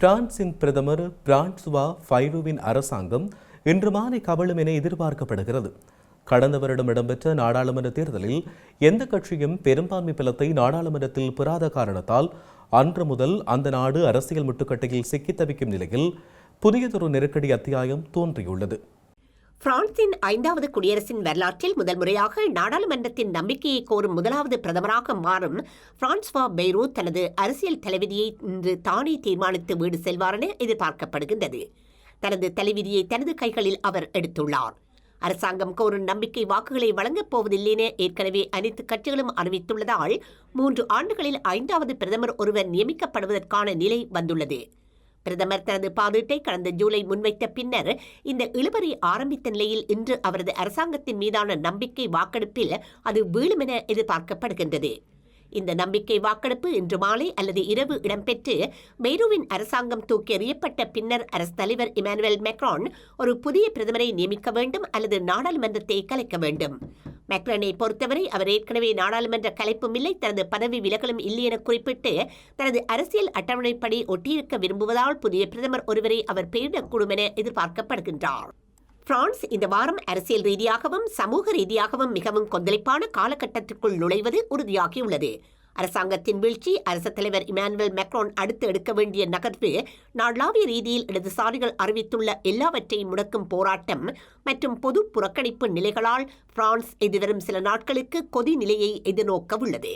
பிரான்சின் பிரதமர் பிரான்சுவா ஃபைரோவின் அரசாங்கம் இன்று மாலை கவிழும் என எதிர்பார்க்கப்படுகிறது. கடந்த வருடம் இடம்பெற்ற நாடாளுமன்ற தேர்தலில் எந்த கட்சியும் பெரும்பான்மை பலத்தை நாடாளுமன்றத்தில் பெறாத காரணத்தால் அன்று முதல் அந்த நாடு அரசியல் முட்டுக்கட்டையில் சிக்கித் தவிக்கும் நிலையில் புதியதொரு நெருக்கடி அத்தியாயம் தோன்றியுள்ளது. பிரான்சின் ஐந்தாவது குடியரசின் வரலாற்றில் முதல் முறையாக நாடாளுமன்றத்தின் நம்பிக்கையை கோரும் முதலாவது பிரதமராக மாறும் பிரான்ஸ்வா பெய்ரோ தனது அரசியல் தலைவிதியை இன்று தானே தீர்மானித்து வீடு செல்வார் என எதிர்பார்க்கப்படுகின்றது. தனது தலைவிதியை தனது கைகளில் அவர் எடுத்துள்ளார். அரசாங்கம் கோரும் நம்பிக்கை வாக்குகளை வழங்கப் போவதில்லை என ஏற்கனவே அனைத்து கட்சிகளும் அறிவித்துள்ளதால் மூன்று ஆண்டுகளில் ஐந்தாவது பிரதமர் ஒருவர் நியமிக்கப்படுவதற்கான நிலை வந்துள்ளது. பிரதமர் தனது பாதீட்டை கடந்த ஜூலை முன்வைத்த பின்னர் இந்த இழுபறி ஆரம்பித்த நிலையில் இன்று அவரது அரசாங்கத்தின் மீதான நம்பிக்கை வாக்கெடுப்பில் அது வீழும் என எதிர்பார்க்கப்படுகின்றது. இந்த நம்பிக்கை வாக்கெடுப்பு இன்று மாலை அல்லது இரவு இடம்பெற்று பெய்ரூவின் அரசாங்கம் தூக்கி எறியப்பட்ட பின்னர் அரசு தலைவர் இமானுவேல் மெக்ரான் ஒரு புதிய பிரதமரை நியமிக்க வேண்டும் அல்லது நாடாளுமன்றத்தை கலைக்க வேண்டும். மெக்ரனை பொறுத்தவரை அவர் ஏற்கனவே நாடாளுமன்ற கலைப்பும் இல்லை தனது பதவி விலகலும் இல்லை என குறிப்பிட்டு தனது அரசியல் அட்டவணைப்படி ஒட்டியிருக்க விரும்புவதால் புதிய பிரதமர் ஒருவரை அவர் பெயரிடக்கூடும் என எதிர்பார்க்கப்படுகின்றார். பிரான்ஸ் இந்த வாரம் அரசியல் ரீதியாகவும் சமூக ரீதியாகவும் மிகவும் கொந்தளிப்பான காலகட்டத்திற்குள் நுழைவது உறுதியாகியுள்ளது. அரசாங்கத்தின் வீழ்ச்சி அரசு தலைவர் இமானுவேல் மெக்ரோன் அடுத்து எடுக்க வேண்டிய நகர்வு நாடளாவிய ரீதியில் இடதுசாரிகள் அறிவித்துள்ள எல்லாவற்றையும் முடக்கும் போராட்டம் மற்றும் பொது புறக்கணிப்பு நிலைகளால் பிரான்ஸ் எதிர்வரும் சில நாட்களுக்கு கொதி நிலையை எதிர்நோக்க உள்ளது